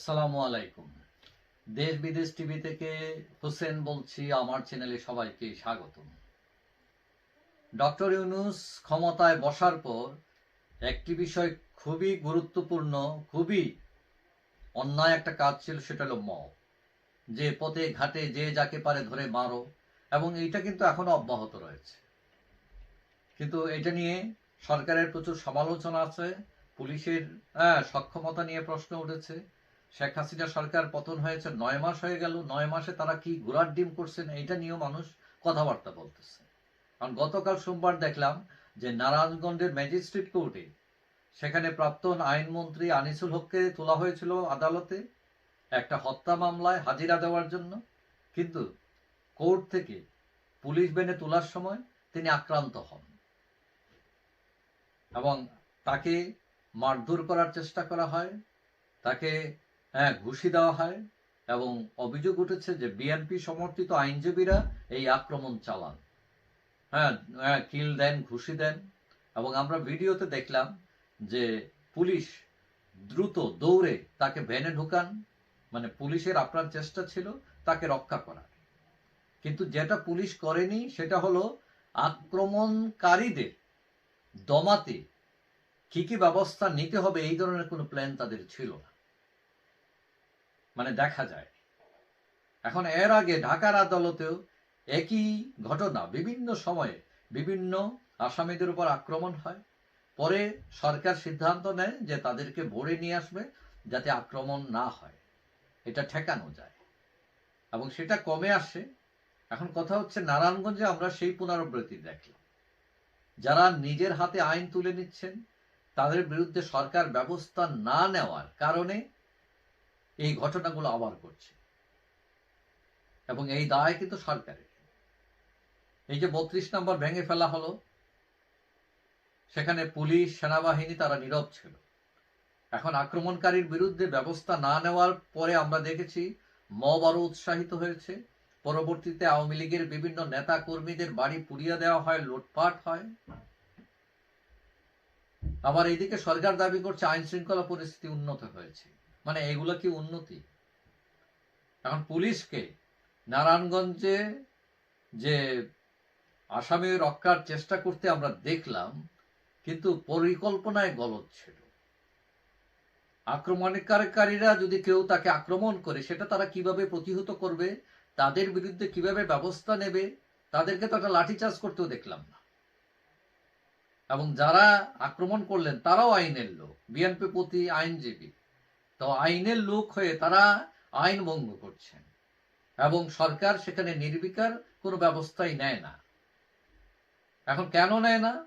আসসালামু আলাইকুম। দেশ বিদেশ টিভি থেকে হোসেন বলছি আমার চ্যানেলে সবাইকে স্বাগতম। ডক্টর ইউনুস ক্ষমতায় বসার পর একটি বিষয় খুবই গুরুত্বপূর্ণ খুবই অন্যায় একটা কাজ ছিল সেটা হলো মব। যে পথে ঘাটে যে যাকে পারে ধরে মারো এবং এইটা কিন্তু এখনও অব্যাহত রয়েছে। কিন্তু এটা নিয়ে সরকারের প্রচুর সমালোচনা আছে পুলিশের হ্যাঁ, সক্ষমতা নিয়ে প্রশ্ন উঠেছে শেখ হাসিনা সরকার পতন হয়েছে, নয় মাস হয়ে গেল, নয় মাসে তারা কি ঘোড়ার ডিম করছেন এইটা নিয়েও মানুষ কথাবার্তা বলতেছে। কারণ গতকাল সোমবার দেখলাম যে নারায়ণগঞ্জের ম্যাজিস্ট্রেট কোর্টে সেখানে প্রাক্তন আইনমন্ত্রী আনিসুল হককে তোলা হয়েছিল আদালতে একটা হত্যা মামলায় হাজিরা দেওয়ার জন্য। কিন্তু কোর্ট থেকে পুলিশ বেনে তোলার সময় তিনি আক্রান্ত হন এবং তাকে মারধর করার চেষ্টা করা হয়, তাকে হ্যাঁ ঘুষি দেওয়া হয় এবং অভিযোগ উঠেছে যে বিএনপি সমর্থিত আইনজীবীরা এই আক্রমণ চালান। হ্যাঁ হ্যাঁ কিল দেন, ঘুষি দেন এবং আমরা ভিডিওতে দেখলাম যে পুলিশ দ্রুত দৌড়ে তাকে ভ্যানে ঢুকান মানে পুলিশের আপনার চেষ্টা ছিল তাকে রক্ষা করার। কিন্তু যেটা পুলিশ করেনি সেটা হলো আক্রমণকারীদের দমাতে কি কি ব্যবস্থা নিতে হবে এই ধরনের কোনো প্ল্যান তাদের ছিল না। মানে দেখা যায়। এখন এর আগে ঢাকার আদালতেও একই ঘটনা বিভিন্ন সময়ে বিভিন্ন আসামিদের উপর আক্রমণ হয়। পরে সরকার সিদ্ধান্ত নেয় যে তাদেরকে ভরে নিয়ে আসবে যাতে আক্রমণ না হয়। এটা ঠেকানো যায়। এবং সেটা কমে আসে। এখন কথা হচ্ছে নারায়ণগঞ্জে আমরা সেই পুনরাবৃত্তি দেখি যারা নিজের হাতে আইন তুলে নিচ্ছেন, তাদের বিরুদ্ধে সরকার ব্যবস্থা না নেওয়ার কারণে এই ঘটনাগুলো আবার করছে এবং এই দায় কিন্তু সরকারের। এই যে বত্রিশ নম্বর ভেঙে ফেলা হলো, সেখানে পুলিশ, সেনাবাহিনী তারা নীরব ছিল। এখন আক্রমণকারীর বিরুদ্ধে ব্যবস্থা না নেওয়ার পরে আমরা দেখেছি, মব আরও উৎসাহিত হয়েছে। পরবর্তীতে আওয়ামী লীগের বিভিন্ন নেতা কর্মীদের বাড়ি পুড়িয়ে দেওয়া হয়, লুটপাট হয়। আবার এইদিকে সরকার দাবি করছে আইন শৃঙ্খলা পরিস্থিতি উন্নত হয়েছে। মানে এগুলো কি উন্নতি? এখন পুলিশকে নারায়ণগঞ্জে যে আসামি রক্ষার চেষ্টা করতে আমরা দেখলাম, কিন্তু পরিকল্পনায় গলত ছিল। আক্রমণকারীরা যদি কেউ তাকে আক্রমণ করে, সেটা তারা কীভাবে প্রতিহত করবে, তাদের বিরুদ্ধে কীভাবে ব্যবস্থা নেবে, তাদেরকে তো একটা লাঠিচার্জ করতেও দেখলাম না। এবং যারা আক্রমণ করলেন, তারাও আইনের লোক, বিএনপি প্রতি আইনজীবী। তো আইনের লোক হয়ে তারা আইন ভঙ্গ করছেন। এবং সরকার সেখানে নির্বিকার কোনো ব্যবস্থাই নেয় না। এখন কেন নেয় না?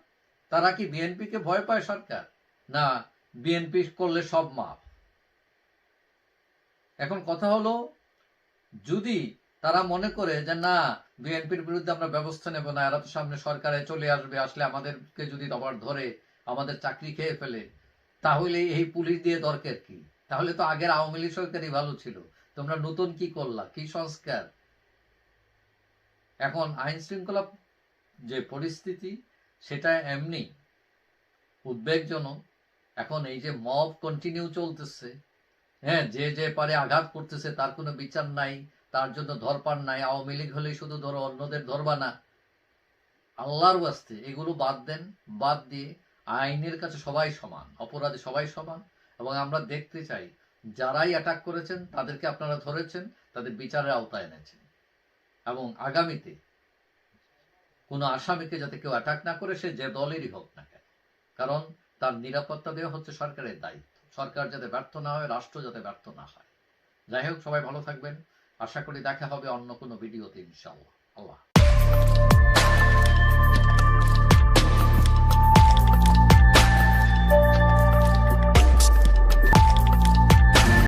তারা কি বিএনপিকে ভয় পায় সরকার? না, বিএনপি করলে সব মাপ এখন কথা হলো, যদি তারা মনে করে যে না, বিএনপির বিরুদ্ধে আমরা ব্যবস্থা নেব না, এরা তো সামনে সরকারে চলে আসবে, আসলে আমাদেরকে যদি আবার ধরে আমাদের চাকরি খেয়ে ফেলে, তাহলে এই পুলিশ দিয়ে দরকার কি? তাহলে তো আগের আওয়ামী লীগ সরকারই ভালো ছিল। তোমরা নতুন কি করলা? কি সংস্কার? এখন আইন শৃঙ্খলা যে পরিস্থিতি, সেটা এমনি উদ্বেগজনক। এখন এই যে মব কন্টিনিউ চলতেছে হ্যাঁ যে যে পারে আঘাত করতেছে, তার কোনো বিচার নাই, তার জন্য ধরপার নাই। আওয়ামী লীগ হলেই শুধু ধরো, অন্যদের ধরবা না। আল্লাহর ওয়াস্তে এগুলো বাদ দেন, বাদ দিয়ে আইনের কাছে সবাই সমান, অপরাধী সবাই সমান। এবং আমরা দেখতে চাই, যারাই অ্যাটাক করেছেন, তাদেরকে আপনারা ধরেছেন, তাদের বিচারের আওতায় এনেছেন। এবং আগামীতে কোনো আসামিকে যাতে কেউ অ্যাটাক না করে, সে যে দলেরই হোক না কেন। কারণ তার নিরাপত্তা দেওয়া হচ্ছে সরকারের দায়িত্ব। সরকার যাতে ব্যর্থ না হয়, রাষ্ট্র যাতে ব্যর্থ না হয়। যাই হোক, সবাই ভালো থাকবেন। আশা করি দেখা হবে অন্য কোনো ভিডিওতে, ইনশাআল্লাহ। আল্লাহ।